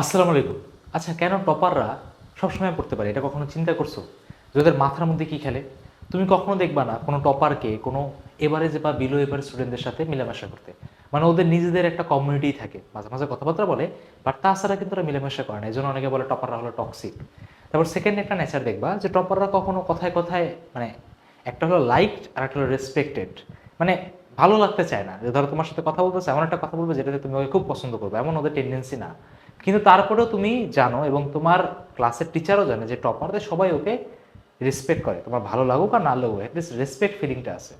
আসসালামু আলাইকুম। আচ্ছা কেন টপাররা সবসময় পড়তে পারে? এটা কখনো চিন্তা করছ? যে ওদের মাথার মধ্যে কি খেলে? তুমি কখনো দেখবা না কোনো টপারকে কোনো এভারেজ বা বিলো এভারেজ স্টুডেন্টদের সাথে মেলামেশা করতে। মানে ওদের নিজেদের একটা কমিউনিটি থাকে। মাঝে মাঝে কথাবার্তা বলে বাট তাছাড়া কিন্তু ওরা মেলামেশা করে না। এই জন্য অনেকে বলে টপাররা হলো টক্সিক তারপর সেকেন্ড একটা নেচার দেখবা যে টপাররা কখনো কথায় কথায় মানে একটা হলো লাইকড আর একটা হলো রেসপেক্টেড মানে ভালো লাগতে চায় না। যে ধরো তোমার সাথে কথা বলতেছে, এমন একটা কথা বলবে যেটাতে তুমি ওকে খুব পছন্দ করবে। এমন ওদের টেন্ডেন্সি না। কিন্তু তারপরেও তুমি জানো এবং তোমার ক্লাসের টিচারও জানে যে টপারদের সবাই ওকে রেসপেক্ট করে। তোমার ভালো লাগুক আর না লাগুক অ্যাটলিস্ট রেসপেক্ট ফিলিংটা আছে।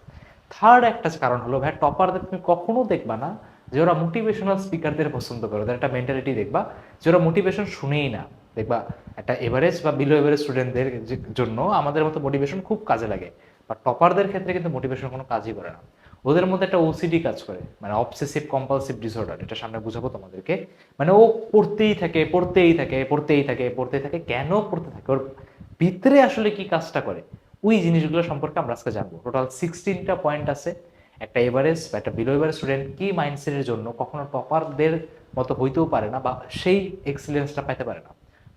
থার্ড একটা কারণ হলো, ভাই টপারদের তুমি কখনো দেখবা না যে ওরা মোটিভেশনাল স্পিকারদের পছন্দ করে, ওদের একটা মেন্টালিটি দেখবা যে ওরা মোটিভেশন শুনেই না। দেখবা, একটা এভারেজ বা বিলো এভারেজ স্টুডেন্টদের জন্য আমাদের মতো মোটিভেশন খুব কাজে লাগে। বা টপারদের ক্ষেত্রে কিন্তু মোটিভেশন কোনো কাজই করে না। ওদের মধ্যে একটা ওসিডি কাজ করে মানে অবসেসিভ কম্পালসিভ ডিসঅর্ডার এটা সামনে বুঝাবো তোমাদেরকে। মানে ও পড়তেই থাকে পড়তেই থাকে পড়তেই থাকে পড়তেই থাকে, কেন পড়তে থাকে? ওর ভিতরে আসলে কি কাজটা করে? ওই জিনিসগুলো সম্পর্কে আমরা আজকে জানব। টোটাল সিক্সটিনটা পয়েন্ট আছে, একটা এভারেজ বা একটা বিলো এভারেজ স্টুডেন্ট কি মাইন্ডসেটের জন্য কখনো টপারদের মতো হইতেও পারে না বা সেই এক্সিলেন্সটা পাইতে পারে না,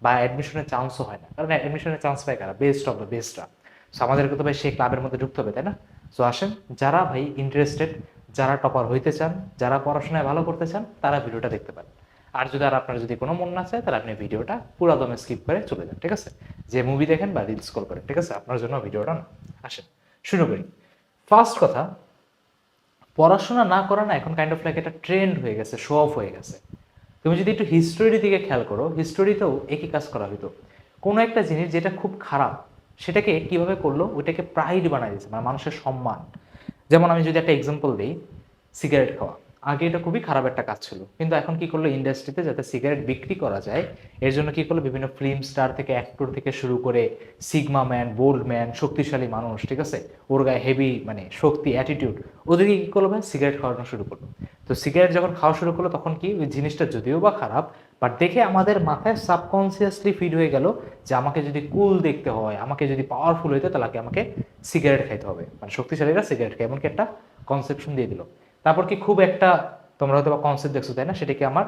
বা অ্যাডমিশনের চান্সও হয় না। কারণ অ্যাডমিশনের চান্স পায় কারা? বেস্ট অফ দ্য বেস্টরা সো আমাদেরকে তো ভাই সেই ক্লাবের মধ্যে ঢুকতে হবে, তাই না? সো আসেন, যারা ভাই ইন্টারেস্টেড যারা টপার হইতে চান, যারা পড়াশোনায় ভালো করতে চান, তারা ভিডিওটা দেখতে পারেন। আর যদি আর আপনার যদি কোনো মন না চায়, তাহলে আপনি ভিডিওটা পুরো দমে স্কিপ করে চলে যান, ঠিক আছে? যে মুভি দেখেন বা রিলস কল করেন, ঠিক আছে? আপনার জন্য ভিডিওটা না। আসেন, শুরু করি। ফার্স্ট কথা, পড়াশোনা না করা না, এখন কাইন্ড অফ লাইক একটা ট্রেন্ড হয়ে গেছে শো অফ হয়ে গেছে। তুমি যদি একটু হিস্টোরির দিকে খেয়াল করো হিস্টোরিতেও একই কাজ করা হতো কোনো একটা জিনিস যেটা খুব খারাপ সেটাকে কীভাবে করল? ওইটাকে প্রাইড বানাই দিয়েছে মানে মানুষের সম্মান। যেমন আমি যদি একটা এক্সাম্পল দিই সিগারেট খাওয়া। আগে এটা খুবই খারাপ একটা কাজ ছিল। কিন্তু এখন কি করল ইন্ডাস্ট্রিতে যাতে সিগারেট বিক্রি করা যায়, এর জন্য কি করল বিভিন্ন ফিল্ম স্টার থেকে অ্যাক্টর থেকে শুরু করে সিগমা ম্যান বোল্ড ম্যান শক্তিশালী মানুষ, ঠিক আছে? ওর গায়ে হেভি মানে শক্তি অ্যাটিটিউড ওদেরকে কি করল ভাই? সিগারেট খাওয়ানো শুরু করল। তো সিগারেট যখন খাওয়া শুরু করল তখন কি ওই জিনিসটা যদিও বা খারাপ বাট দেখে আমাদের মাথায় সাবকনসিয়াসলি ফিড হয়ে গেল যে আমাকে যদি কুল দেখতে হয়, আমাকে যদি পাওয়ারফুল হইতে তাহলে আমাকে সিগারেট খাইতে হবে। মানে শক্তিশালীরা সিগারেট খায়, এমনকি একটা কনসেপশন দিয়ে দিল। তারপর কি খুব একটা তোমরা হয়তো কনসেপ্ট দেখছ, তাই না? সেটা কি আমার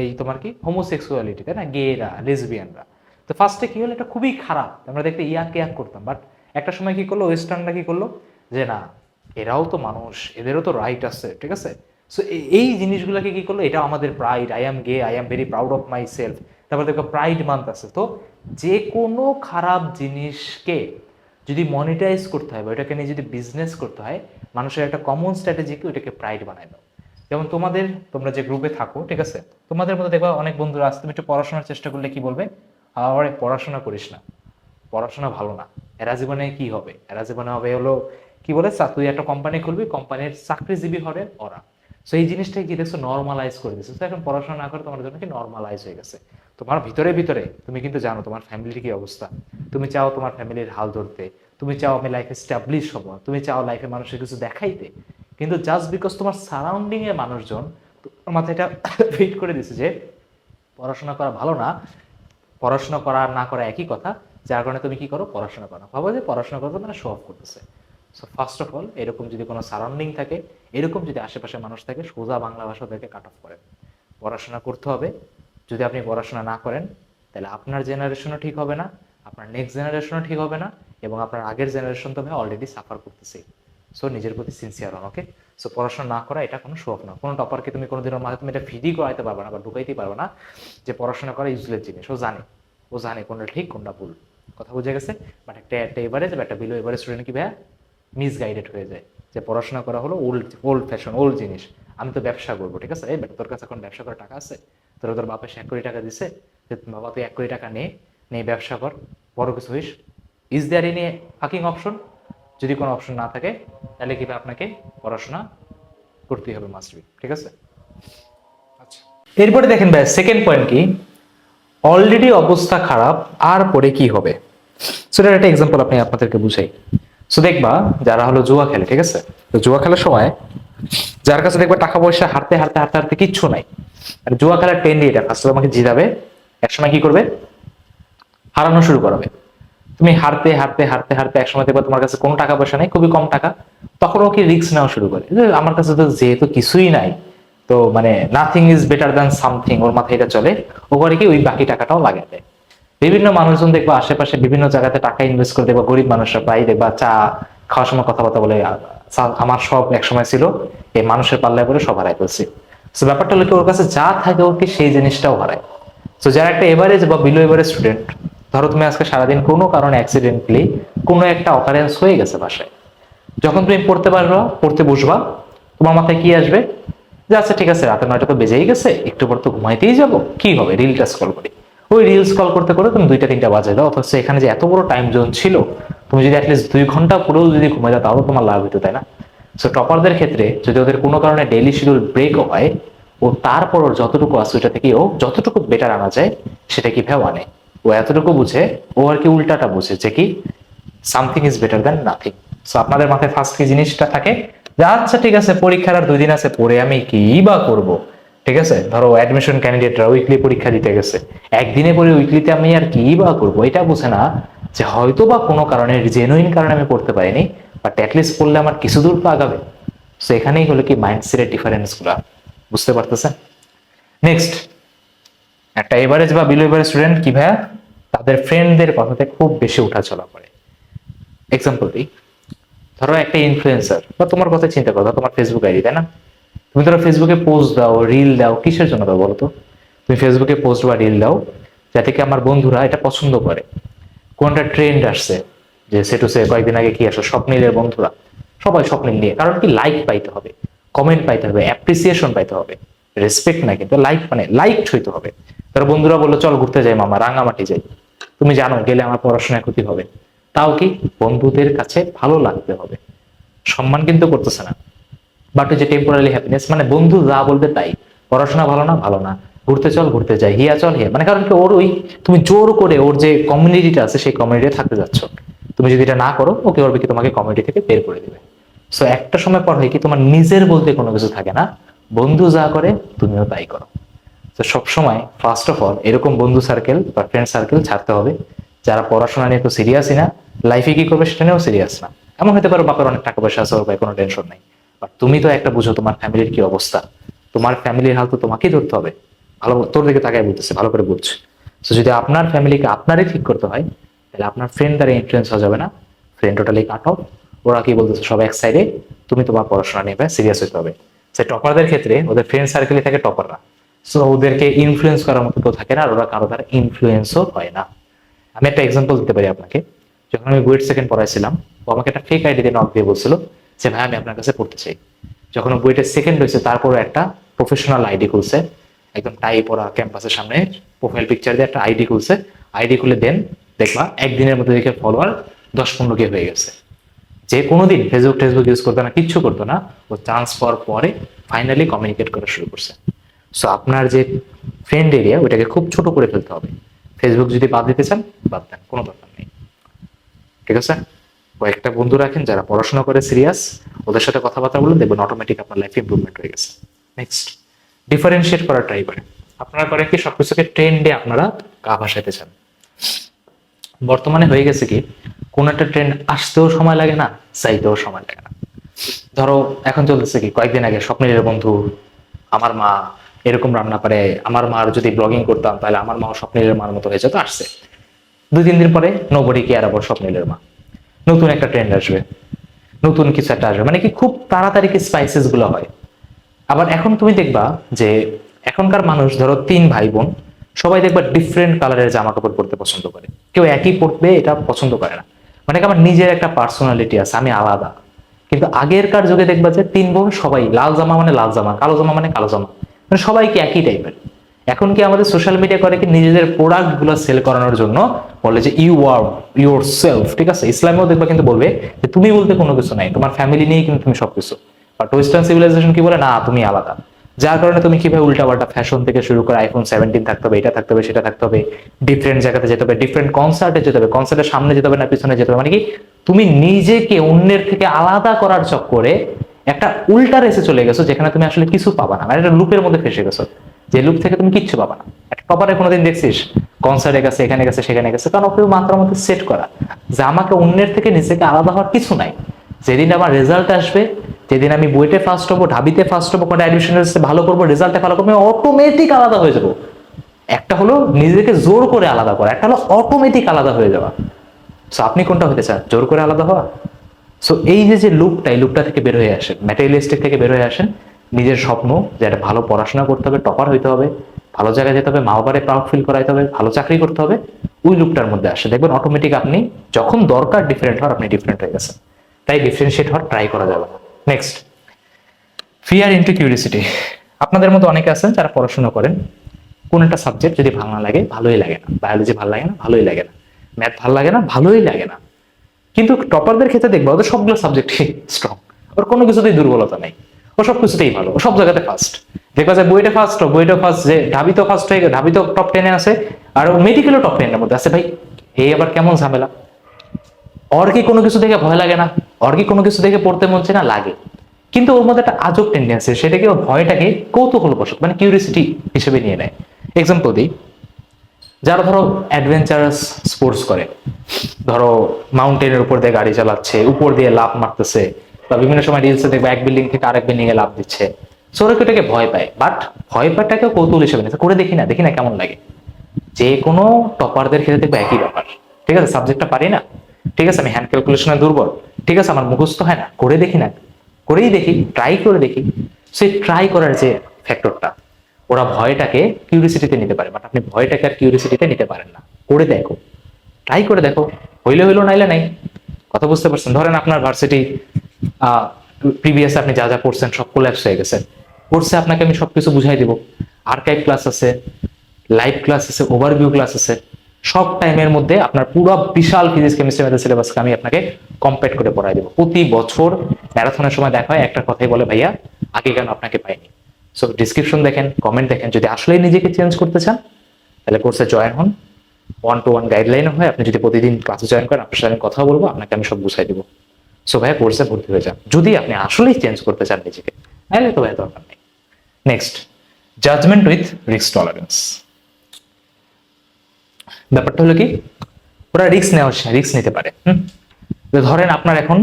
এই তোমার কি হোমোসেক্সুয়ালিটি তাই না? গেরা লেসবিয়ানরা তো ফার্স্টে কি হলো? এটা খুবই খারাপ। আমরা দেখতে ইয়াক ইয়াক করতাম। বাট একটা সময় কি করল? ওয়েস্টার্নরা কি করল? যে না, এরাও তো মানুষ, এদেরও তো রাইট আছে, ঠিক আছে? সো এই জিনিসগুলোকে কি করল? এটা আমাদের pride I am gay I am very proud of myself তারপর দেখো প্রাইড মান্থ আছে। তো যে কোনো খারাপ জিনিসকে যদি মনিটাইজ করতে হয় বা ওটাকে নিয়ে যদি বিজনেস করতে হয়, মানুষের একটা কমন স্ট্র্যাটেজিকে ওইটাকে প্রাইড বানায় দাও যেমন তোমাদের, তোমরা যে গ্রুপে থাকো, ঠিক আছে? তোমাদের মধ্যে দেখবা অনেক বন্ধুরা আসতে তুমি একটু পড়াশোনার চেষ্টা করলে কি বলবে? আরে পড়াশোনা করিস না। পড়াশোনা ভালো না। এরা জীবনে কি হবে? এরা জীবনে হবে হলো, কি বলে? তুই একটা কোম্পানি খুলবি কোম্পানির চাকরিজীবী হবে ওরা। সো এই জিনিসটাই কি দেখছ? নর্মালাইজ করে দিচ্ছে তো এখন পড়াশোনা না করে তোমার জন্য কি নর্মালাইজ হয়ে গেছে? তোমার ভিতরে ভিতরে, তুমি কিন্তু জানো তোমার ফ্যামিলির কি অবস্থা। তুমি চাও তোমার ফ্যামিলির হাল ধরতে। তুমি চাও আমি লাইফে স্টাবলিশ হব। তুমি চাও লাইফে মানুষের কিছু দেখাইতে। কিন্তু জাস্ট বিকজ তোমার সারাউন্ডিং এর মানুষজন, তোমার মাথায় এটা ফিট করে দিছে যে, পড়াশোনা করা ভালো না। পড়াশোনা করা না করা একই কথা। যার কারণে তুমি কি করো? পড়াশোনা করো। ভাবো যে পড়াশোনা করতে মানে শো অফ করতেছে। সো ফার্স্ট অফ অল এরকম যদি কোনো সারাউন্ডিং থাকে, এরকম যদি আশেপাশে মানুষ থাকে, সোজা বাংলা ভাষা ওদেরকে কাট অফ করেন পড়াশোনা করতে হবে। যদি আপনি পড়াশোনা না করেন, তাহলে আপনার জেনারেশনও ঠিক হবে না, আপনার নেক্সট জেনারেশনও ঠিক হবে না, এবং আপনার আগের জেনারেশন তো ভাই অলরেডি সাফার করতেছে সো নিজের প্রতি সিনসিয়ার হন ওকে সো পড়াশোনা না করা এটা কোনো শো অফ না। কোনো টপারকে তুমি কোনো দিনের মাঝে তুমি এটা ফিডই করাইতে পারবে না বা ঢুকাইতে পারবে না যে পড়াশোনা করা ইউজলেস জিনিস। ও জানে। ও জানে কোনটা ঠিক, কোনটা ভুল। কথা বুঝে গেছে? বাট একটা একটা এভারেজ বা একটা বিলো এভারেজ স্টুডেন্ট কি ভাইয়া? মিসগাইডেড হয়ে যায়। যে পড়াশোনা করা হলো ওল্ড ওল্ড ফ্যাশন ওল্ড জিনিস। আমি তো ব্যবসা করব ঠিক আছে? এই তোর কাছে এখন ব্যবসা করার টাকা আছে? তোর তোর বাপে এক কোটি টাকা দিছে যে বাবা তুই এক কোটি টাকা নে নে ব্যবসা কর বড় কিছু হইস। Is there any fucking option যদি কোনো অপশন না থাকে তাহলে কি ভাই আপনাকে পড়াশোনা করতেই হবে মাস্ট বি ঠিক আছে? আচ্ছা। এরপরে দেখেন ভাই সেকেন্ড পয়েন্ট কি? অলরেডি অবস্থা খারাপ আর পরে কি হবে? সেটার একটা এক্সাম্পল আপনি আপনাদেরকে বুঝাই। সো দেখবা যারা হলো জুয়া খেলে, ঠিক আছে? তো জুয়া খেলার সময় যার কাছে দেখবা টাকা পয়সা হারতে হারতে হারতে হারতে কিচ্ছু নাই। আর জুয়া খেলার ট্রেন্ডই এটা ফার্স্ট আমাকে জিতাবে, একসময় কি করবে? হারানো শুরু করাবে। তুমি হারতে হারতে হারতে হারতে একসময় দেখবা তোমার কাছে কোনো টাকা পয়সা নেই, খুবই কম টাকা তখন ও কি রিস্ক নেওয়া শুরু করে? আমার কাছে তো যেহেতু কিছুই নাই, তো মানে nothing is better than something ওর মাথায় এটা চলে ও করে কি ওই বাকি টাকাটাও দেয় বিভিন্ন মানুষজন দেখবা আশেপাশে বিভিন্ন জায়গাতে টাকা ইনভেস্ট করে দেখবা, গরিব মানুষরা প্রায় দেখবা চা খাওয়ার সময় কথাবার্তা বলে আমার সব এক সময় ছিল, এই মানুষের পাল্লায় পরে সব হারাই ফেলছি। তো ব্যাপারটা হলো কি, ওর কাছে যা থাকে ওর কি সেই জিনিসটাও হারায়। তো যারা একটা এভারেজ বা বিলো এভারেজ স্টুডেন্ট ধরো তুমি আজকে সারাদিন কোনো কারণে অ্যাক্সিডেন্টলি কোনো একটা অকারেন্স হয়ে গেছে বাসায়। যখন তুমি পড়তে পারবা পড়তে বসবা, তোমার মাথায় কি আসবে? যে আচ্ছা ঠিক আছে রাতে নয়টা তো বেজেই গেছে, একটু পর তো ঘুমাইতেই যাব, কি হবে? রিল রিলটা স্ক্রল করি। ওই রিলস কল করতে করে তুমি দুইটা, তিনটা বাজে। দাও অথচ এখানে যে এত বড় টাইম জোন ছিল, তুমি যদি অ্যাটলিস্ট দুই ঘণ্টা পুরো যদি ঘুমাই দাও তাহলে তোমার লাভ হতো তাই না? সো টপারদের ক্ষেত্রে যদি ওদের কোনো কারণে ডেইলি শিডিউল ব্রেকও হয়, ও তারপর ওর যতটুকু আছে, ওইটা থেকে ও যতটুকু বেটার আনা যায়, সেটা কীভাবে আনে? ও এতটুকু বুঝে, ও আর কি উল্টাটা বুঝে যে কি something is better than nothing so আপনাদের মাথায় ফার্স্ট কি জিনিসটা থাকে? যে আচ্ছা ঠিক আছে, পরীক্ষার আর দুই দিন আছে, পরে আমি কি বা করব? ঠিক আছে? ধরো অ্যাডমিশন ক্যান্ডিডেটরা উইকলি পরীক্ষা দিতে গেছে। একদিনে পরে উইকলিতে আমি আর কি বা করব? এটা বুঝে না যে হয়তো বা কোনো কারণে জেনুইন কারণে আমি পড়তে পারিনি বাট অ্যাটলিস্ট পড়লে আমার কিছু দূর তো আগাবে। সো এখানেই হলো কি মাইন্ডসেটের ডিফারেন্সগুলা। বুঝতে পারতেছেন? নেক্সট একটা এভারেজ বা বিলো এভারেজ স্টুডেন্ট কি ভাইয়া? তাদের ফ্রেন্ডদের কথাতে খুব বেশি উঠাচলা করে। এক্সাম্পল দিই। ধরো একটা ইনফ্লুয়েন্সার বা তোমার কথা চিন্তা করো তোমার ফেসবুক আইডি তাই না? তুমি ধরো ফেসবুকে পোস্ট দাও রিল দাও, কিসের জন্য দাও বলো তো? তুমি ফেসবুকে পোস্ট বা রিল দাও, যাতে কি আমার বন্ধুরা এটা পছন্দ করে। কোনটা ট্রেন্ড আসছে? যে সেটু সে কয়েকদিন আগে কি আসলো? স্বপ্নিলের বন্ধুরা। সবাই স্বপ্নিল নিয়ে, কারণ কি লাইক পাইতে হবে কমেন্ট পাইতে হবে অ্যাপ্রিসিয়েশন পাইতে হবে। রেসপেক্ট না কিন্তু লাইক মানে লাইক হইতে হবে। তার বন্ধুরা বলল, চল ঘুরতে যাই মামা, রাঙামাটি যাই। তুমি জানো, গেলে আমার পড়াশোনায় ক্ষতি হবে। তাও কি বন্ধুদের কাছে ভালো লাগতে হবে। সম্মান কিন্তু করতেছে না। বাট যে টেম্পোরারি হ্যাপিনেস মানে বন্ধু যা বলবে তাই। পড়াশোনা ভালো না ভালো না। ঘুরতে চল, ঘুরতে যাই। হিয়া চল, হিয়া। মানে কারণ কি, ওর ওই তুমি জোর করে ওর যে কমিউনিটিটা আছে, সেই কমিউনিটি থাকতে যাচ্ছ। তুমি যদি এটা না করো, ওকে করবে কি, তোমাকে কমিউনিটি থেকে বের করে দিবে। সো একটা সময় পর হয় কি, তোমার নিজের বলতে কোনো কিছু থাকে না। বন্ধু যা করে, তুমিও তাই করো। তো সবসময় ফার্স্ট অফ অল এরকম বন্ধু সার্কেল বা ফ্রেন্ড সার্কেল ছাড়তে হবে। যারা পড়াশোনা নিয়ে তো সিরিয়াসই না লাইফে কি করবে সেটা নিয়েও সিরিয়াস না। এমন হতে পারে বাপের অনেক টাকা পয়সা আছে, ওর ভাই কোনো টেনশন নাই। বাট তুমি তো একটা বুঝো তোমার ফ্যামিলির কি অবস্থা। তোমার ফ্যামিলির হাল তো তোমাকেই ধরতে হবে। ভালো তোর দিকে তাকায় বলতেছে, ভালো করে বুঝ তো যদি আপনার ফ্যামিলিকে আপনারই ঠিক করতে হয়, তাহলে আপনার ফ্রেন্ড দ্বারা ইনফ্লুয়েন্স হওয়া যাবে না। ফ্রেন্ড টোটালি কাট অফ ওরা কি বলতেছে সব এক সাইডে তুমি তোমার পড়াশোনা নিয়ে সিরিয়াস হতে হবে। সে টপারদের ক্ষেত্রে ওদের ফ্রেন্ড সার্কেলে থাকে টপাররা। সো ওদেরকে ইনফ্লুয়েন্স করার মতো কেউ থাকে না, আর ওরা কারও দ্বারা ইনফ্লুয়েন্সও হয় না। আমি একটা এক্সাম্পল দিতে পারি আপনাকে। যখন আমি বুয়েট সেকেন্ড পড়াইছিলাম, ও আমাকে একটা ফেক আইডি দিয়ে নক দিয়ে বলছিল যে ভাই, আমি আপনার কাছে পড়তে চাই। যখন বুয়েটের সেকেন্ড হয়েছে তারপর একটা প্রফেশনাল আইডি খুলছে। একদম টাই পরা ক্যাম্পাসের সামনে প্রোফাইল পিকচার দিয়ে একটা আইডি খুলছে। আইডি খুলে দেন, দেখবা একদিনের মধ্যে দেখে ফলোয়ার দশ পনেরো কে হয়ে গেছে। যে কোনোদিন ফেসবুক টেসবুক ইউজ করতো না, কিচ্ছু করতো না, ও চান্স পাওয়ার পরে ফাইনালি কমিউনিকেট করা শুরু করছে। সো আপনার যে ফ্রেন্ড এরিয়া ওইটাকে খুব ছোট করে ফেলতে হবে। ফেসবুক যদি বাদ দিতে চান, বাদ দেন, কোনো দরকার নেই। ঠিক আছে? কয়েকটা বন্ধু রাখেন যারা পড়াশোনা করে সিরিয়াস ওদের সাথে কথাবার্তা বলে দেখবেন অটোমেটিক আপনার লাইফ ইমপ্রুভমেন্ট হয়ে গেছে। নেক্সট ডিফারেন্সিয়েট করার ট্রাই করেন। আপনারা করেন কি, সবকিছুকে ট্রেন্ডে আপনারা গা ভাসাইতে চান। বর্তমানে হয়ে গেছে কি, কোন একটা ট্রেন্ড আসতেও সময় লাগে না চাইতেও সময় লাগে না। ধরো, এখন চলতেছে কি, কয়েকদিন আগে স্বপ্নের বন্ধু, আমার মা এরকম রান্না পারে আমার মার যদি ব্লগিং করতাম, তাহলে আমার মাও স্বপ্নের মার মতো হয়ে যেত, আসছে। দুই, তিন দিন পরে নোবডি কেয়ার আবার স্বপ্নের মা। নতুন একটা ট্রেন্ড আসবে। নতুন কিছু একটা আসবে। মানে কি খুব তাড়াতাড়ি কি স্পাইসেসগুলো হয়। আবার এখন তুমি দেখবা যে এখনকার মানুষ, ধরো তিন ভাই বোন সবাই দেখবা ডিফারেন্ট কালারের জামা কাপড় পরতে পছন্দ করে। কেউ একই পরবে, এটা পছন্দ করে না। মানে আমার নিজের একটা পার্সোনালিটি আছে, আমি আলাদা। কিন্তু আগেরকার যুগে দেখবা যে তিন বোন সবাই লাল জামা মানে লাল জামা, কালো জামা মানে কালো জামা। মানে সবাই কি একই টাইপের এখন কি আমাদের সোশ্যাল মিডিয়া করে কি নিজেদের প্রোডাক্টগুলো সেল করানোর জন্য? বলে যে ইউ আর ইউর সেলফ ঠিক আছে? ইসলামেও দেখবা কিন্তু বলবে যে তুমি বলতে কোনো কিছু নাই, তোমার ফ্যামিলি নিয়েই কিন্তু তুমি সবকিছু। বাট ওয়েস্টার্ন সিভিলাইজেশন কি বলে? না, তুমি আলাদা। যার কারণে তুমি কীভাবে উল্টাপাল্টা ফ্যাশন থেকে শুরু করে আইফোন সেভেন্টিন থাকতে হবে, এটা থাকতে হবে, সেটা থাকতে হবে ডিফারেন্ট জায়গাতে যেতে হবে ডিফারেন্ট কনসার্টে যেতে হবে কনসার্টের সামনে যেতে হবে না, পিছনে যেতে হবে। মানে কি, তুমি নিজেকে অন্যের থেকে আলাদা করার চক্করে একটা উল্টা রেসে চলে গেছো, যেখানে তুমি আসলে কিছু পাবা না। মানে একটা লুপের মধ্যে ফেসে গেছো। যে লুপ থেকে তুমি কিচ্ছু পাবা না। একটা কোনোদিন দেখছিস কনসার্টে গেছে, এখানে গেছে, সেখানে গেছে, কারণ ওকে মাত্রার মধ্যে সেট করা। যে আমাকে অন্যের থেকে নিজেকে আলাদা হওয়ার কিছু নাই। যেদিন আমার রেজাল্ট আসবে, যেদিন আমি বইতে ফার্স্ট হব, ঢাবিতে ফার্স্ট হব, কোনো অ্যাডমিশন ভালো করব রেজাল্টে ভালো করব অটোমেটিক আলাদা হয়ে যাব। একটা হলো নিজেকে জোর করে আলাদা করা, একটা হলো অটোমেটিক আলাদা হয়ে যাওয়া। সো আপনি কোনটা হতে চান? জোর করে আলাদা হওয়া? সো এই যে যে লুপটা এই লুপটা থেকে বের হয়ে আসেন ম্যাটেরিয়ালিস্টিক থেকে বের হয়ে আসেন নিজের স্বপ্ন যে একটা ভালো পড়াশোনা করতে হবে টপার হইতে হবে, ভালো জায়গায় যেতে হবে মা বাবারে প্রাউড ফিল করাইতে হবে, ভালো চাকরি করতে হবে, ওই লুকটার মধ্যে আসে। দেখবেন অটোমেটিক আপনি যখন দরকার ডিফারেন্ট হওয়ার আপনি ডিফারেন্ট হয়ে গেছেন। তাই ডিফারেন্সিয়েট হওয়ার ট্রাই করা যাবে নেক্সট ফিয়ার ইন্টু কিউরিসিটি আপনাদের মতো অনেকে আছেন যারা পড়াশোনা করেন। কোন একটা সাবজেক্ট যদি ভালো না লাগে, ভালোই লাগে না। বায়োলজি ভালো লাগে না, ভালোই লাগে না। ম্যাথ ভালো লাগে না, ভালোই লাগে না। কিন্তু টপারদের ক্ষেত্রে দেখব, ওদের সবগুলো সাবজেক্টই স্ট্রং ওর কোনো কিছুতেই দুর্বলতা নেই। ও সব কিছুতেই ভালো, ও সব জায়গাতে ফার্স্ট দেখবা যায় বইটা ফার্স্ট বইটা ফার্স্ট যে ঢাবি তো ফার্স্ট হয়ে ঢাবি তো টপ টেনে আছে, আর মেডিকেলও টপ টেনের মধ্যে আছে। ভাই এই আবার কেমন ঝামেলা? ওর কি কোনো কিছু দেখে ভয় লাগে না? ওর কি কোনো কিছু দেখে পড়তে মন না? লাগে। কিন্তু ওর মধ্যে একটা আজব টেন্ডেন্সি সেটাকে ওর ভয়টাকে কৌতূহল বসক মানে কিউরিসিটি হিসেবে নিয়ে নেয়। এক্সাম্পল দিই। যারা ধরো অ্যাডভেঞ্চারাস স্পোর্টস করে, ধরো মাউন্টেনের উপর দিয়ে গাড়ি চালাচ্ছে, উপর দিয়ে লাফ মারতেছে বা বিভিন্ন সময় রিলসে দেখবে এক বিল্ডিং থেকে আরেক বিল্ডিং এ লাফ দিচ্ছে। সো ওরা এটাকে ভয় পায়? বাট ভয় পাওয়াটাকে কৌতূহল হিসেবে নিচ্ছে করে দেখি না দেখি না কেমন লাগে। যে কোনো টপারদের ক্ষেত্রে দেখবে একই ব্যাপার। ঠিক আছে সাবজেক্টটা পারি না। ঠিক আছে, আমি হ্যান্ড ক্যালকুলেশনে দুর্বল। ঠিক আছে, আমার মুখস্থ হয় না। করে দেখি না। করেই দেখি ট্রাই করে দেখি। সেই ট্রাই করার যে ফ্যাক্টরটা ওরা ভয়টাকে কিউরিসিটিতে নিতে পারে। বাট আপনি ভয়টাকে আর কিউরিসিটিতে নিতে পারেন না। করে দেখো। ট্রাই করে দেখো। হইলে হইল, নাইলে নাই। কথা বুঝতে পারছেন? ধরেন আপনার ভার্সিটি প্রিভিয়াস আপনি যা যা পড়ছেন সব কোল্যাপস হয়ে গেছে। কোর্সে আপনাকে আমি সবকিছু বুঝাই দিব। আর্কাইভ ক্লাস আছে লাইভ ক্লাস আছে ওভারভিউ ক্লাস আছে। সব টাইমের মধ্যে আপনার পুরো বিশাল ফিজিক্স কেমিস্ট্রি ম্যাথের সিলেবাসকে আমি আপনাকে কম্পেট করে পড়াই দেবো। প্রতি বছর ম্যারাথনের সময় দেখা হয় একটা কথাই বলে, ভাইয়া, আগে কেন আপনাকে পাইনি? সো ডিসক্রিপশন দেখেন কমেন্ট দেখেন। যদি আসলেই নিজেকে চেঞ্জ করতে চান, তাহলে কোর্সে জয়েন হন। ওয়ান টু ওয়ান গাইডলাইন হয়। আপনি যদি প্রতিদিন ক্লাসে জয়েন করেন, আপনার সাথে আমি কথা বলব, আপনাকে আমি সব বুঝাই দেবো। সো ভাইয়া কোর্সে ভর্তি হয়ে যান। যদি আপনি আসলেই চেঞ্জ করতে চান নিজেকে, তাহলে তো ভাইয়া দরকার নেই। Next judgement with risk tolerance ব্যাপারটা হলো কি? ওরা রিস্ক নেওয়া রিস্ক নিতে পারে ধরেন আপনার এখন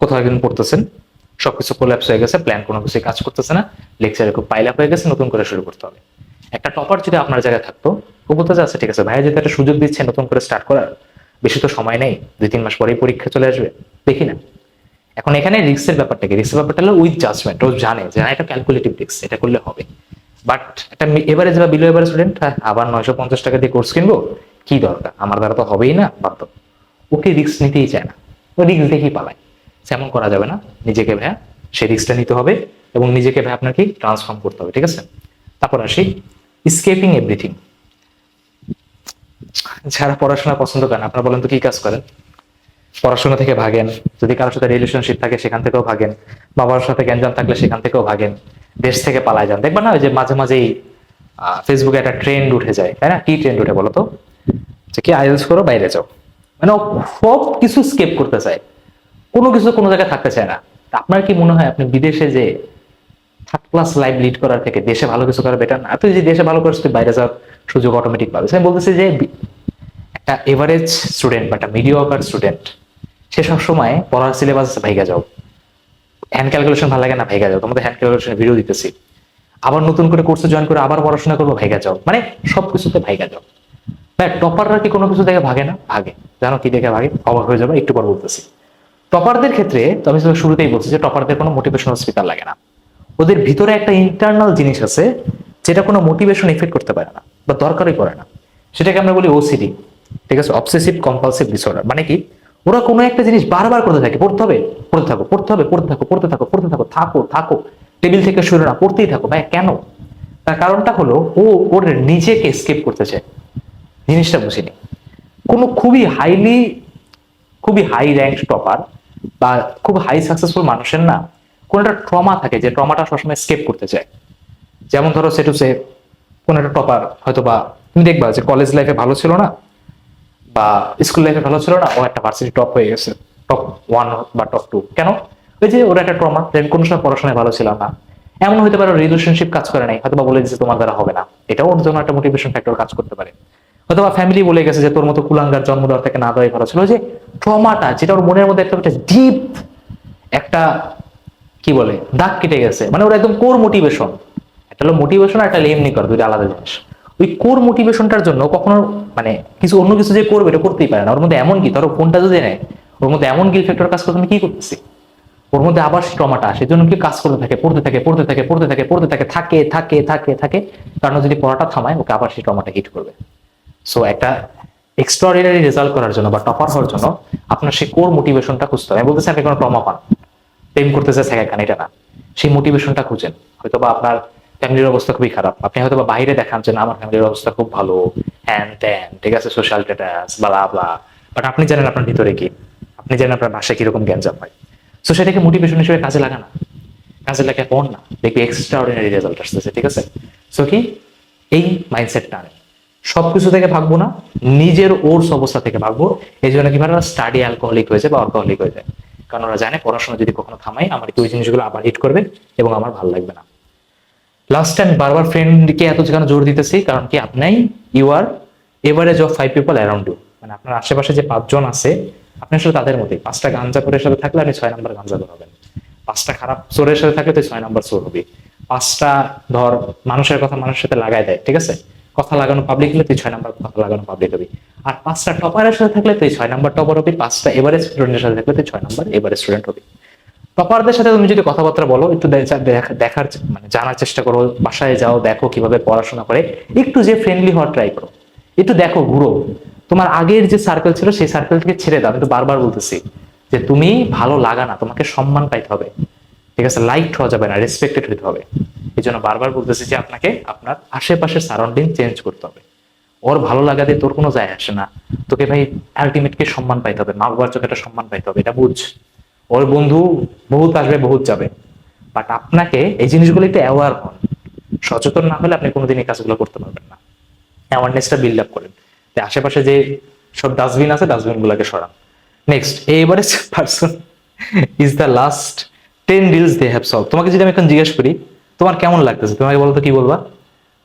কোথাও একদিন পড়তেছেন, সবকিছু কোল্যাপস হয়ে গেছে প্ল্যান কোনো কিছু কাজ করতেছে না লেকচারে খুব পাইল আপ হয়ে গেছে, নতুন করে শুরু করতে হবে। একটা টপার যদি আপনার জায়গায় থাকতো, ও বলতে যাচ্ছে ঠিক আছে, ভাইয়া যদি একটা সুযোগ দিচ্ছে নতুন করে স্টার্ট করার বেশি তো সময় নেই, দুই তিন মাস পরেই পরীক্ষা চলে আসবে, দেখি না। এখন এখানে রিস্কের ব্যাপারটা কি? রিস্কের ব্যাপারটা হলো উইথ জাজমেন্ট ও জানে যে এটা ক্যালকুলেটিভ রিস্ক এটা করলে হবে। বাট একটা এভারেজ বা বিলো এভারেজ স্টুডেন্ট আবার নয়শো পঞ্চাশ টাকা দিয়ে কোর্স কিনবো? কি দরকার? আমার দ্বারা তো হবেই না, বাধ্য। ওকে রিস্ক নিতেই চায় না। ও রিস্ক দেখেই পালায়। সেমন করা যাবে না। নিজেকে ভাইয়া সেই রিস্কটা নিতে হবে এবং নিজেকে ভাই আপনাকে ট্রান্সফর্ম করতে হবে, ঠিক আছে? তারপর আসি স্কেপিং এভরিথিং যারা পড়াশোনা পছন্দ করেন, আপনারা বলেন তো কি কাজ করেন? পড়াশোনা থেকে ভাগেন, যদি কারোর সাথে রিলেশনশিপ থাকে সেখান থেকেও ভাগেন, বাবার সাথে জ্ঞানজাম থাকলে সেখান থেকেও ভাগেন, দেশ থেকে পালায় যান। দেখবেন না যে মাঝে মাঝেই ফেসবুকে একটা ট্রেন্ড উঠে যায়, তাই না? কি ট্রেন্ড উঠে বলো তো? যে কি আইএলস করো, বাইরে যাও। মানে সব কিছু স্কেপ করতে চায়। কোনো কিছু কোনো জায়গায় থাকতে চায় না। আপনার কি মনে হয়, আপনি বিদেশে যে থার্ড ক্লাস লাইফ লিড করার থেকে দেশে ভালো কিছু করা বেটার না? তুই যদি দেশে ভালো তুই বাইরে যাওয়ার সুযোগ অটোমেটিক পাবে। আমি বলতেছি যে একটা এভারেজ স্টুডেন্ট বা একটা মিডিয়াকার স্টুডেন্ট সে সব সময় পড়ার সিলেবাস ভাইগা যাও। হ্যান্ড ক্যালকুলেশন ভালো লাগে না, ভাইগা যাও। তোমাদের হ্যান্ড ক্যালকুলেশন ভিডিও দিতেছি। আবার নতুন করে কোর্সে জয়েন করে আবার পড়াশোনা করব, ভাইগা যাও। মানে সব কিছুতে ভাইগা যাও। ভাই টপাররা কি কোনো কিছু দেখে ভাগে না? ভাগে। জানো কি দেখে ভাগে? অবাক হয়ে যাবে, একটু পর বলতেছি। টপারদের ক্ষেত্রে তো আমি শুরুতেই বলছি যে টপারদের কোনো মোটিভেশনাল স্পিকার লাগে না। ওদের ভিতরে একটা ইন্টারনাল জিনিস আছে, যেটা কোনো মোটিভেশন এফেক্ট করতে পারে না বা দরকারই করে না। সেটাকে আমরা বলি ওসিডি ঠিক আছে অবসেসিভ কম্পালসিভ ডিসঅর্ডার মানে কি? ওরা কোনো একটা জিনিস বারবার করতে থাকে, পড়তে হবে, পড়তে থাকো, পড়তে হবে, পড়তে থাকো পড়তে থাকো পড়তে থাকো থাকো থাকো। টেবিল থেকে শুরু না, পড়তেই থাকো, ভাই, কেন? তার কারণটা হলো, ও ওর নিজেকে স্কেপ করতে চায়। জিনিসটা বুঝিনি। কোনো খুবই হাইলি খুবই হাই র্যাঙ্ক টপার বা খুব হাই সাকসেসফুল মানুষের না কোনো একটা ট্রমা থাকে যে ট্রমাটা সবসময় স্কেপ করতে চায়। যেমন ধরো সে টু সে কোনো একটা টপার হয়তো বা তুমি দেখবা যে কলেজ লাইফে ভালো ছিল না বা স্কুল লাইফে ভালো ছিল না, ও একটা ভার্সিটি টপ হয়ে গেছে টপ ওয়ান বা টপ টু কেন? ওই যে ওর একটা ট্রমা যে কোনো সময় পড়াশোনায় ভালো ছিলাম না। এমন হতে পারে রিলেশনশিপ কাজ করে নাই হয়তো বা বলে দিচ্ছে তোমার দ্বারা হবে না। এটাও ওর জন্য একটা মোটিভেশন ফ্যাক্টর কাজ করতে পারে। হয়তো বা ফ্যামিলি বলে গেছে যে তোর মতো কুলাঙ্গার জন্ম দেওয়ার থেকে না দেওয়াই ভালো ছিল। যে ট্রমাটা যেটা ওর মনের মধ্যে একটা ডিপ একটা, কি বলে, দাগ কেটে গেছে। মানে ওর একদম কোর মোটিভেশন একটা হলো মোটিভেশন আর একটা লেমনি কর, দুইটা আলাদা জিনিস। ওই কোর মোটিভেশনটার জন্য কখনো মানে কিছু অন্য কিছু যে করবে, এটা করতেই পারে না। ওর মধ্যে এমন কি? ধরো ফোনটা যদি নেয়, ওর মধ্যে এমন গিল ফ্যাক্টর কাজ করে, তুমি কি করতেছি? ওর মধ্যে আবার ট্রমাটা আসে। জন্য কি কাজ করতে থাকে, পড়তে থাকে পড়তে থাকে পড়তে থাকে পড়তে থাকে থাকে থাকে থাকে থাকে। কারণ যদি পড়াটা থামায়, ওকে আবার সেই ট্রমাটা হিট করবে। সো একটা এক্সট্রাঅর্ডিনারি রেজাল্ট করার জন্য বা টপার হওয়ার জন্য আপনার সেই কোর মোটিভেশনটা খুঁজতে হবে। আমি বলতেছি, আপনি কোনো ট্রমা পান। প্রেম করতেছে এখানে এটা না। সেই মোটিভেশনটা খুঁজেন। হয়তো বা আপনার ফ্যামিলির অবস্থা খুবই খারাপ। আপনি হয়তো বা বাইরে দেখান যে, না, আমার ফ্যামিলির অবস্থা খুব ভালো, হ্যান ত্যান, ঠিক আছে সোশ্যাল স্ট্যাটাস বালা বলা বাট আপনি জানেন আপনার ভিতরে কি? আপনি জানেন আপনার বাসায় কীরকম জ্ঞানজাম হয়। সো সেটাকে মোটিভেশন হিসেবে কাজে লাগানা কাজে লাগে পড় না। দেখবি এক্সট্রা অর্ডিনারি রেজাল্ট আসতেছে, ঠিক আছে? সো কি? এই মাইন্ডসেটটা আনে। সবকিছু থেকে ভাববো না, নিজের ওর্স অবস্থা থেকে ভাববো এই জন্য কীভাবে স্টাডি অ্যালকোহলিক হয়ে যায় বা অল্কোহলিক হয়ে যায়। কারণ ওরা জানে, পড়াশোনা যদি কখনো থামাই আমার কি ওই জিনিসগুলো আবার হিট করবে এবং আমার ভালো লাগবে না। লাস্ট টাইম বারবার ফ্রেন্ডকে এত যেখানে জোর দিতেছি, কারণ কি আপনি you are average of five people around you মানে আপনার আশেপাশে যে পাঁচজন আছে, আপনি আসলে তাদের মধ্যে পাঁচটা গাঞ্জা করে সাথে থাকলে আপনি ছয় নম্বর গাঞ্জা হবেন। পাঁচটা খারাপ চোরের সাথে থাকলে তুই ছয় নম্বর চোর হবি। পাঁচটা ধর মানুষের কথা মানুষের সাথে লাগাই দেয়, ঠিক আছে? কথা লাগানো পাবলিক হলে তুই ছয় নম্বর কথা লাগানো পাবলিক হবি। আর পাঁচটা টপারের সাথে থাকলে তুই ছয় নম্বর টপার হবি, পাঁচটা এভারেজ স্টুডেন্টের সাথে থাকলে তুই ছয় নম্বর এভারেজ স্টুডেন্ট হবি। টপারদের সাথে তুমি যদি কথাবার্তা বলো, একটু দেখার মানে জানার চেষ্টা করো, বাসায় যাও, দেখো কীভাবে পড়াশোনা করে, একটু যে ফ্রেন্ডলি হওয়ার ট্রাই করো। একটু দেখো, ঘুরো। তোমার আগের যে সার্কেল ছিল, সেই সার্কেল থেকে ছেড়ে দাও। তো বারবার বলতেছি যে তুমি ভালো লাগা না, তোমাকে সম্মান পাইতে হবে। ঠিক আছে? লাইক হওয়া যাবে না রেসপেক্টেড হইতে হবে। এই জন্য বারবার বলতেছি যে আপনাকে আপনার আশেপাশের সারাউন্ডিং চেঞ্জ করতে হবে। ওর ভালো লাগাতে তোর কোনো যায় আসে না। তোকে ভাই আলটিমেটকে সম্মান পাইতে হবে মা বাবার চোখে একটা সম্মান পাইতে হবে, এটা বুঝ। ওর বন্ধু বহুত আসবে, বহুত যাবে। বাট আপনাকে এই জিনিসগুলো একটু অ্যাওয়ার হন। সচেতন না হলে আপনি কোনোদিন এই কাজগুলো করতে পারবেন না। অ্যাওয়ারনেসটা বিল্ড আপ করেন। তাই আশেপাশে যে সব ডাস্টবিন আছে ডাস্টবিন গুলোকে সরান নেক্সট এবারে person is the last ten reels they have solve তোমাকে যদি আমি এখন জিজ্ঞেস করি, তোমার কেমন লাগতেছে? তোমাকে বলো তো কি বলবা?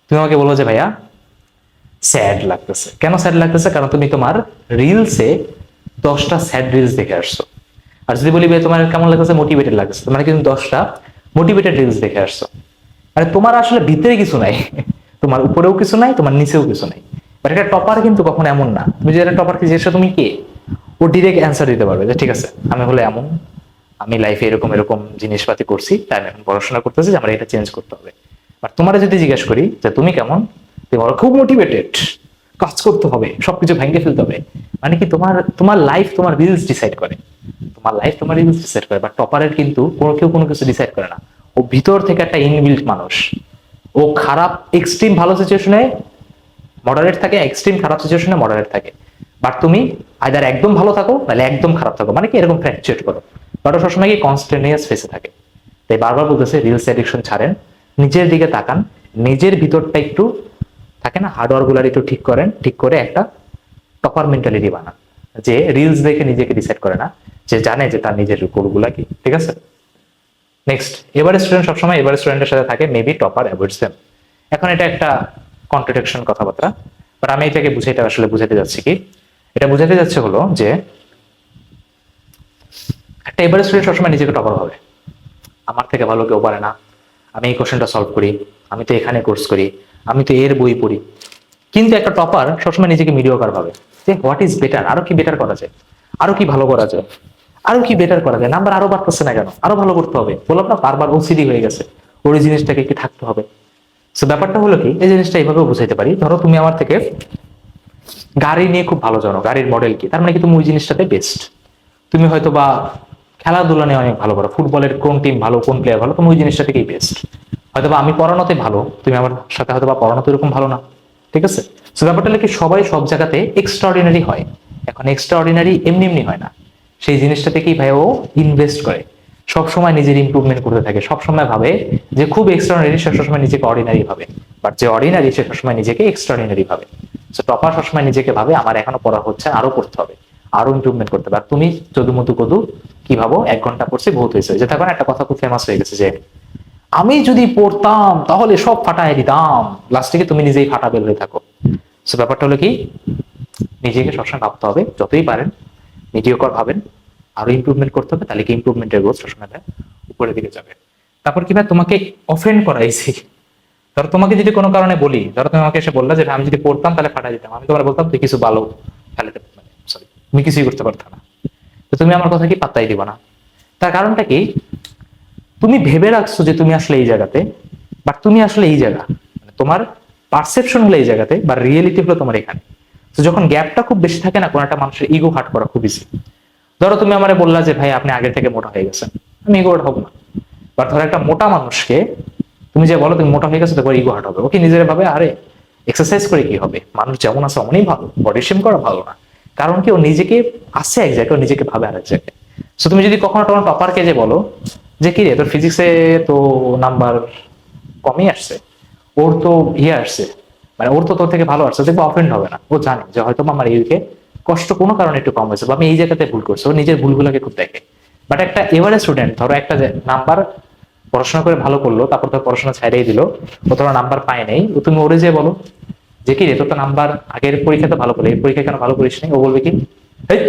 তুমি আমাকে বলব যে, ভাইয়া স্যাড লাগতেছে। কেন স্যাড লাগতেছে? কারণ তুমি তোমার রিলসে দশটা স্যাড রিলস দেখে আসছো। আর যদি বলি তোমার কেমন লাগতেছে? মোটিভেটেড লাগতেছে। তোমার কিন্তু দশটা মোটিভেটেড রিলস দেখে আসছো। মানে তোমার আসলে ভিতরে কিছু নাই। তোমার উপরেও কিছু নাই, তোমার নিচেও কিছু নাই। বাট একটা টপার কিন্তু কখনো এমন না। তুমি যদি একটা টপারকে জিজ্ঞেস তুমি কে? ও ডিরেক্ট অ্যান্সার দিতে পারবে যে, ঠিক আছে, আমি হলে এমন। আমি লাইফে এরকম এরকম জিনিসপাতি করছি, তাই আমি এখন পড়াশোনা করতেছি, যে আমার এটা চেঞ্জ করতে হবে। বাট তোমার যদি জিজ্ঞেস করি যে, তুমি কেমন? তুমি খুব মোটিভেটেড কাজ করতে হবে, সবকিছু ভেঙে ফেলতে হবে। মানে কি তোমার তোমার লাইফ তোমার রিলস ডিসাইড করে। তোমার লাইফ তোমার রিলস ডিসাইড করে বাট টপারের কিন্তু কোনো, কেউ কোনো কিছু ডিসাইড করে না। ও ভিতর থেকে একটা ইনবিল্ট মানুষ। ও খারাপ এক্সট্রিম ভালো সিচুয়েশনে মডারেট থাকে এক্সট্রিম খারাপ সিচুয়েশনে মডারেট থাকে। বাট তুমি আইদার একদম ভালো থাকো, নাহলে একদম খারাপ থাকো। মানে কি এরকম ফ্ল্যাকচুয়েট করো। বাট ও সবসময় কি কনস্টেনিয়াস ফেসে থাকে। তাই বারবার বলতেছে রিলস অ্যাডিকশন ছাড়েন, নিজের দিকে তাকান, নিজের ভিতরটা একটু থাকে না? হার্ডওয়ারগুলার একটু ঠিক করেন, ঠিক করে একটা টপার মেন্টালিটি বানান। যে রিলস দেখে নিজেকে ডিসাইড করে না, যে জানে যে তার নিজের গোলগুলা কি, ঠিক আছে? নেক্সট এবারে স্টুডেন্ট সবসময় এবারে স্টুডেন্টের সাথে থাকে মেবি টপার অ্যাভয়েডস দেম এখন এটা একটা কন্ট্রাডিকশন কথাবার্তা বাট আমি এটাকে বুঝাইতে আসলে বুঝাতে যাচ্ছি কি? এটা বুঝাতে যাচ্ছে হলো যে একটা এবারে স্টুডেন্ট সবসময় নিজেকে টপার হবে আমার থেকে ভালো কেউ পারে না, আমি এই কোশ্চেনটা সলভ করি, আমি তো এখানে কোর্স করি আমি তো এর বই পড়ি। কিন্তু একটা টপার সবসময় নিজেকে মিডিওকার ভাবে। যে হোয়াট ইজ বেটার আরও কি বেটার করা যায়? আরও কি ভালো করা যায়? আরও কি বেটার করা যায়? নাম্বার আরও বাড়তেছে না কেন? আরও ভালো করতে হবে। বললাম না, বারবার ওসিডি হয়ে গেছে। ওই জিনিসটাকে কি থাকতে হবে? সো ব্যাপারটা হলো কি, এই জিনিসটা এইভাবেও বুঝাইতে পারি। ধরো তুমি আমার থেকে গাড়ি নিয়ে খুব ভালো জানো। গাড়ির মডেল কি? তার মানে কি তুমি ওই জিনিসটাতে বেস্ট তুমি হয়তো বা খেলাধুলা নিয়ে অনেক ভালো করো। ফুটবলের কোন টিম ভালো, কোন প্লেয়ার ভালো, তুমি ওই জিনিসটা থেকেই বেস্ট হয়তো আমি পড়ানোতে ভালো, তুমি আমার সাথে হয়তো বা পড়ানোতে এরকম ভালো না, ঠিক আছে? সো ব্যাপারটা কি, সবাই সব জায়গাতে এক্সট্রাঅর্ডিনারি হয়। এখন এক্সট্রাঅর্ডিনারি এমনি এমনি হয় না। সেই জিনিসটা থেকেই ভাই ও ইনভেস্ট করে। সব সময় নিজের ইমপ্রুভমেন্ট করতে থাকে। সব সময় ভাবে যে খুব এক্সট্রাঅর্ডিনারি সে সবসময় নিজেকে অর্ডিনারি ভাবে। বাট যে অর্ডিনারি সে সবসময় নিজেকে এক্সট্রাঅর্ডিনারি ভাবে। সো টপার সবসময় নিজেকে ভাবে, আমার এখনও পড়া হচ্ছে, আরও করতে হবে, আরও ইমপ্রুভমেন্ট করতে আর তুমি যদু মধু কদু কি ভাবো, এক ঘণ্টা পড়ছে, বহুত হয়েছে। যে তখন একটা কথা খুব ফেমাস হয়ে গেছে যে আমি যদি পড়তাম, তাহলে সব ফাটাই দিতাম। লাস্টে তুমি নিজেই ফাটা বের হয়ে থাকো। সো ব্যাপারটা হলো কি? নিজেকে সবসময় ভাবতে হবে, যতই পারেন মিডিয়কর ভাবেন, আরও ইমপ্রুভমেন্ট করতে হবে, তাহলে কি ইমপ্রুভমেন্টের গ্রোথ সবসময় হয় উপরের দিকে যাবে। তারপর কি ভাই, তোমাকে অফেন্ড করাইছি। ধরো তোমাকে যদি কোনো কারণে বলি, ধরো তুমি আমাকে এসে বললা যে আমি যদি পড়তাম, তাহলে ফাটা দিতাম। আমি তোমার বলতাম, তুই কিছু ভালো ফেলাতে মানে সরি তুমি কিছুই করতে পারতো না। তো তুমি আমার কথা কি পাত্তাই দিবা না? তার কারণটা কি? তুমি ভেবে রাখছো যে তুমি আসলে এই জায়গাতে বাট তুমি আসলে এই জায়গা। মানে তোমার পারসেপশন হলো এই জায়গাতে বা রিয়েলিটি হলো তোমার এখানে। তো যখন গ্যাপটা খুব বেশি থাকে না, কোনো একটা মানুষের ইগো হার্ট করা খুব ইজি ধরো তুমি আমারে বললা যে, ভাই, আপনি আগে থেকে মোটা হয়ে গেছেন। আমি ইগো হব না। বাট ধরো একটা মোটা মানুষকে, তুমি যে বলো তুমি মোটা হয়ে গেছো, তোমার ইগো হার্ট হবে। ওকে নিজের ভাবে, আরে এক্সারসাইজ করে কি হবে? মানুষ যেমন আছে অমনই ভালো বডি শেম করা ভালো না। কারণ কি, ও নিজেকে আসছে এক জায়গায়, ও নিজেকে ভাবে আরেক জায়গায়। সো তুমি যদি কখনো তোমার টপারকে যে বলো যে কি রে, তোর ফিজিক্সে তো নাম্বার কমই আসছে। ওর তো ইয়ে আসছে। মানে ওর তো তোর থেকে ভালো আসছে। দেখব অফেন্ড হবে না। ও জানে যে হয়তো আমার ইউকে কষ্ট কোনো কারণে একটু কম হয়েছে। বা আমি এই জায়গাতে ভুল করছি। ও নিজের ভুলগুলোকে খুব দেখে। বাট একটা এভারেজ স্টুডেন্ট ধরো একটা নাম্বার পড়াশোনা করে ভালো করল, তারপর তো পড়াশোনা ছাড়িয়ে দিল, ও ধরো নাম্বার পায় নাই, ও তুমি ওরে যে বলো যে কি রে, তোর তো নাম্বার আগের পরীক্ষাতে ভালো করে এই পরীক্ষা কেন ভালো করিস নি ও বলবে কি এই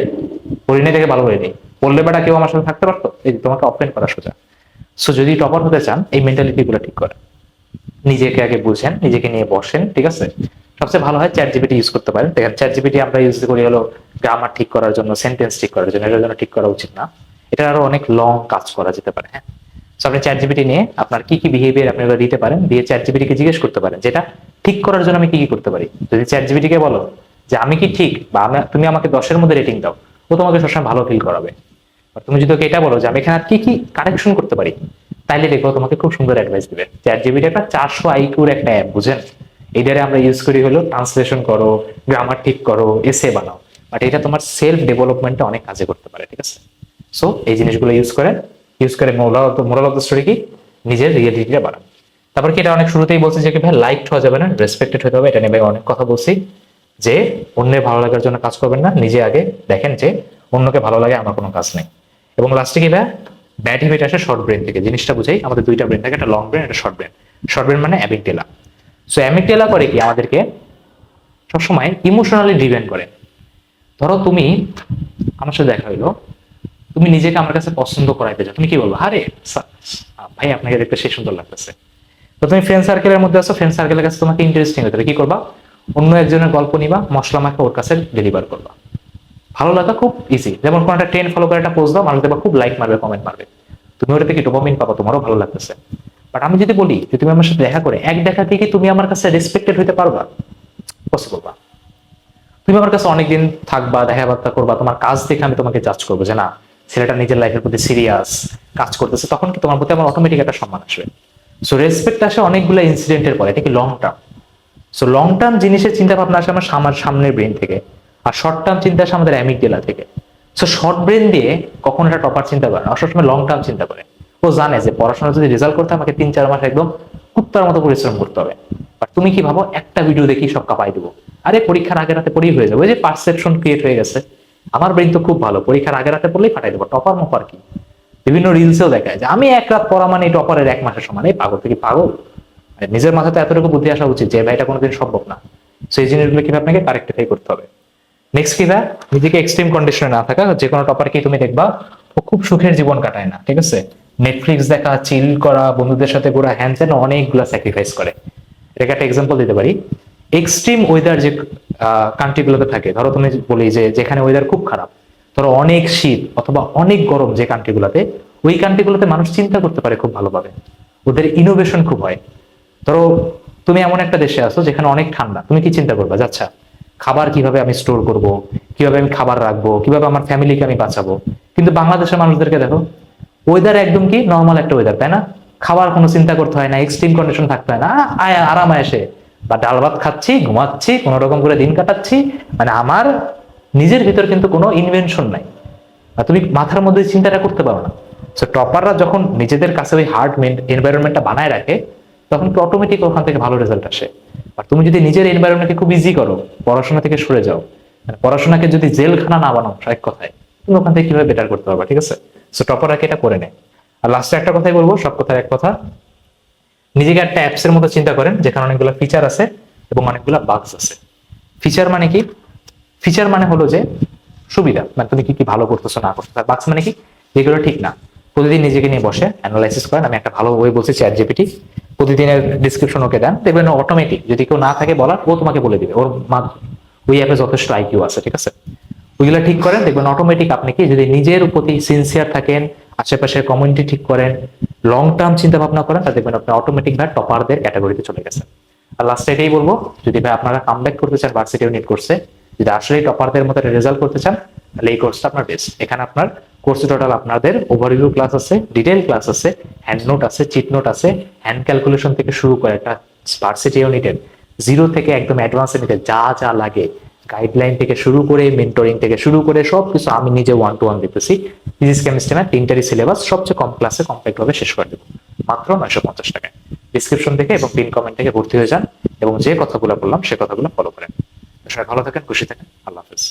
পড়িনি থেকে ভালো করিনি পড়লে বেটা কেউ আমার সাথে থাকতে পারতো? এই তোমাকে অফেন্ড করা সোজা। সো যদি টপার হতে চান, এই মেন্টালিটি গুলো ঠিক করেন নিজেকে আগে বুঝেন, নিজেকে নিয়ে বসেন, ঠিক আছে? সবচেয়ে ভালো হয় চ্যাট জিপিটি ইউজ করতে পারেন। দেখেন চ্যাট জিপিটি আমরা ইউজ করি হলো গ্রামার ঠিক করার জন্য সেন্টেন্স ঠিক করার জন্য। এটার জন্য ঠিক করা উচিত না। এটা আরও অনেক লং কাজ করা যেতে পারে হ্যাঁ? So, আপনি চ্যাট জিপিটি নিয়ে আপনার কি কি বিহেভিয়ার আপনি ওগুলো দিতে পারেন, দিয়ে চ্যাট জিপিটিকে জিজ্ঞেস করতে পারেন যেটা ঠিক করার জন্য আমি কি কি করতে পারি? যদি চ্যাট জিপিটিকে বলো যে, আমি কি ঠিক? বা তুমি আমাকে দশের মধ্যে রেটিং দাও। ও তোমাকে সবসময় ভালো ফিল করাবে। তুমি যদি ওকে এটা বলো যে আমি এখানে কি কি কারেকশন করতে পারি, তাইলে দেখব তোমাকে খুব সুন্দর অ্যাডভাইস দিবে। চ্যাট জিপিটি একটা চারশো আইকিউর একটা অ্যাপ বুঝেন? এটারে আমরা ইউজ করি হলো ট্রান্সলেশন করো গ্রামার ঠিক করো এসে বানাও। বাট এটা তোমার সেলফ ডেভেলপমেন্টে অনেক কাজে করতে পারে, ঠিক আছে? সো এই জিনিসগুলো ইউজ করে ইউজ করে moral moral of the story কি? নিজের রিয়েলিটিটা বাড়ান তারপর কি এটা অনেক শুরুতেই বলছি যে ভাই লাইক হওয়া যাবে না রেসপেক্টেড হতে হবে, এটা নিয়ে ভাই অনেক কথা বলছি। যে অন্যের ভালো লাগার জন্য কাজ করবেন না, নিজে আগে দেখেন যে অন্যকে ভালো লাগে, আমার কোনো কাজ নেই। এবং লাস্টে কি ব্যাড হ্যাবিট আসে শর্ট ব্রেন থেকে। জিনিসটা বুঝাই, আমাদের দুইটা ব্রেন থাকে, একটা লং ব্রেন একটা শর্ট ব্রেন শর্ট ব্রেন মানে অ্যাবিকটেলা সো অ্যামিকটেলা করে কি? আমাদেরকে সবসময় ইমোশনালি ডিপেন্ড করে। ধরো তুমি, আমার সাথে দেখা হইল, তুমি নিজেকে আমার কাছে পছন্দ করাইতে চাও তুমি কি বলব? আরে ভাই, আপনাকে দেখতে সেই সুন্দর লাগতেছে। তো তুমি ফ্রেন্ড সার্কেলের মধ্যে আছো ফ্রেন্ড সার্কেলের কাছে তোমাকে ইন্টারেস্টিং হতে কি করবা? অন্য একজনের গল্প নিবা, মশলা মাখা ওর কাছে ডেলিভার করবা। ভালো লাগা খুব ইজি যেমন কোনো একটা ট্রেন ফলো করে একটা পোস্ট দাও, মানুষ দেখবা খুব লাইক মারবে কমেন্ট মারবে। তুমি ওটা থেকে ডোপামিন পাবা, তোমারও ভালো লাগতেছে। বাট আমি যদি বলি যে তুমি আমার সাথে দেখা করে, এক দেখা থেকে তুমি আমার কাছে রেসপেক্টেড হতে পারবা? পসিবল না তুমি আমার কাছে অনেকদিন থাকবা দেখা বার্তা করবা, তোমার কাজ দেখে আমি তোমাকে জাজ করব যে না, ছেলেটা নিজের লাইফের প্রতি সিরিয়াস কাজ করতেছে, তখন কি তোমার প্রতি আমার অটোমেটিক একটা সম্মান আসবে? সো রেসপেক্ট আসে অনেকগুলো ইনসিডেন্টের পরে, এটা কি long term so long term জিনিসের চিন্তা ভাবনা আসে আমার সামনের ব্রেন থেকে। আর শর্ট টার্ম চিন্তা আসে আমাদের অ্যামিকডেলা থেকে। সো শর্ট ব্রেন দিয়ে কখন একটা টপার চিন্তা করে না। সবসময় লং টার্ম চিন্তা করে। ও জানে যে পড়াশোনা যদি রেজাল্ট করতে আমাকে তিন চার মাস একদম কুত্তার মতো পরিশ্রম করতে হবে। বাট তুমি কি ভাবো? একটা ভিডিও দেখি সব কাপাই দেবো। আরে, পরীক্ষার আগে রাতে পড়েই হয়ে যাবে। ওই যে পারসেপশন ক্রিয়েট হয়ে গেছে। আমার ব্রেন তো খুব ভালো। পরীক্ষার আগে রাতে পড়লেই ফাটাই দেবো। টপার মপার কি? বিভিন্ন রিলসেও দেখায় যে, আমি এক রাত পড়া মানে টপারের এক মাসের সমান। এই পাগল থেকে পাগল? নিজের মাথাতে এতটুকু বুদ্ধি আসা উচিত যে ভাই এটা কোনোদিন সম্ভব না। সেই জিনিসগুলো কীভাবে আপনাকে কারেক্টিফাই করতে হবে? নেক্সট কি ভাই? নিজেকে এক্সট্রিম কন্ডিশনে না থাকা যে কোনো টপারকেই তুমি দেখবা, ও খুব সুখের জীবন কাটায় না, ঠিক আছে? নেটফ্লিক্স দেখা চিল করা, বন্ধুদের সাথে ঘোরা হ্যান ত্যান অনেকগুলো স্যাক্রিফাইস করে। এটাকে একটা এক্সাম্পল দিতে পারি। এক্সট্রিম ওয়েদার যে কান্ট্রিগুলোতে থাকে, ধরো তুমি বলি যে, যেখানে ওয়েদার খুব খারাপ, ধরো অনেক শীত অথবা অনেক গরম যে কান্ট্রিগুলোতে ওই কান্ট্রিগুলোতে মানুষ চিন্তা করতে পারে খুব ভালোভাবে। ওদের ইনোভেশন খুব হয়। ধরো, তুমি এমন একটা দেশে আছো যেখানে অনেক ঠান্ডা, তুমি কি চিন্তা করবা? আচ্ছা খাবার কীভাবে আমি স্টোর করব, কীভাবে আমি খাবার রাখব, কীভাবে আমার ফ্যামিলিকে আমি বাঁচাবো। কিন্তু বাংলাদেশের মানুষদেরকে দেখো ওয়েদার একদম কি নর্মাল একটা ওয়েদার তাই না? খাবার কোনো চিন্তা করতে হয় না এক্সট্রিম কন্ডিশন থাকতে হয় না আয়, আরাম এসে। বা ডাল ভাত খাচ্ছি, ঘুমাচ্ছি, কোনো রকম করে দিন কাটাচ্ছি মানে আমার নিজের ভিতর কিন্তু কোনো ইনভেনশন নাই। আর তুমি মাথার মধ্যে চিন্তাটা করতে পারো না। সো টপাররা যখন নিজেদের কাছে ওই হার্ড এনভায়রনমেন্টটা বানায় রাখে তখন কি অটোমেটিক ওখান থেকে ভালো রেজাল্ট আসে। আর তুমি যদি নিজের এনভায়রনমেন্টকে খুব ইজি করো, পড়াশোনা থেকে সরে যাও মানে পড়াশোনাকে যদি জেলখানা না বানাও, এক কথায়, তুমি ওখান থেকে কীভাবে বেটার করতে পারবা, ঠিক আছে? সো টপাররা কি এটা করে নেয় আর লাস্টে একটা কথাই বলব, সব কথার এক কথা। নিজেকে একটা অ্যাপস এর মতো চিন্তা করেন, যেখানে অনেকগুলো ফিচার আছে এবং অনেকগুলো বাগস আছে। ফিচার মানে কি? ফিচার মানে হলো যে সুবিধা মানে তুমি কি কি ভালো করতেছো, না করতেছো বাক্স মানে কি? যেগুলো ঠিক না। প্রতিদিন নিজেকে নিয়ে বসে অ্যানালাইসিস করেন। আমি একটা ভালো বই বলছি চ্যাট জিপিটি প্রতিদিনের ডিসক্রিপশন ওকে দেন। দেখবেন অটোমেটিক যদি কেউ না থাকে বলার, ও তোমাকে বলে দিবে। ওর ওই অ্যাপে যথেষ্ট আইকিউ আছে, ঠিক আছে? ওইগুলো ঠিক করেন। দেখবেন অটোমেটিক আপনি কি, যদি নিজের প্রতি সিনসিয়ার থাকেন, আশেপাশের কমিউনিটি ঠিক করেন লং টার্ম চিন্তা ভাবনা করেন তা দেখবেন আপনি অটোমেটিক ভাবে টপারদের ক্যাটাগরিতে চলে গেছেন। আর লাস্টে এটাই বলব, যদি ভাই আপনারা কামব্যাক করতে চান ভার্সিটি ইউনিট কোর্সে যদি আসলে টপারদের মতো রেজাল্ট করতে চান, তাহলে এই কোর্সটা আপনার বেস্ট এখানে আপনার কোর্সে টোটাল আপনাদের ওভারভিউ ক্লাস আছে ডিটেইল ক্লাস আছে হ্যান্ড নোট আছে চিট নোট আছে হ্যান্ড ক্যালকুলেশন থেকে শুরু করে একটা ভার্সিটি ইউনিটের জিরো থেকে একদম অ্যাডভান্স ইউনিটে যা যা লাগে গাইডলাইন থেকে শুরু করে মেন্টরিং থেকে শুরু করে সবকিছু আমি নিজে ওয়ান টু ওয়ান দিতেছি। ফিজিক্স কেমিস্ট্রি না তিনটারই সিলেবাস সবচেয়ে কম ক্লাসে কমপ্লিট ভাবে শেষ করে দেবো। মাত্র নয়শো পঞ্চাশ টাকায়। ডিসক্রিপশন থেকে এবং পিন কমেন্ট থেকে ভর্তি হয়ে যান এবং যে কথাগুলো বললাম সে কথাগুলো ফলো করেন। সবাই ভালো থাকেন, খুশি থাকেন। আল্লাহ হাফিজ।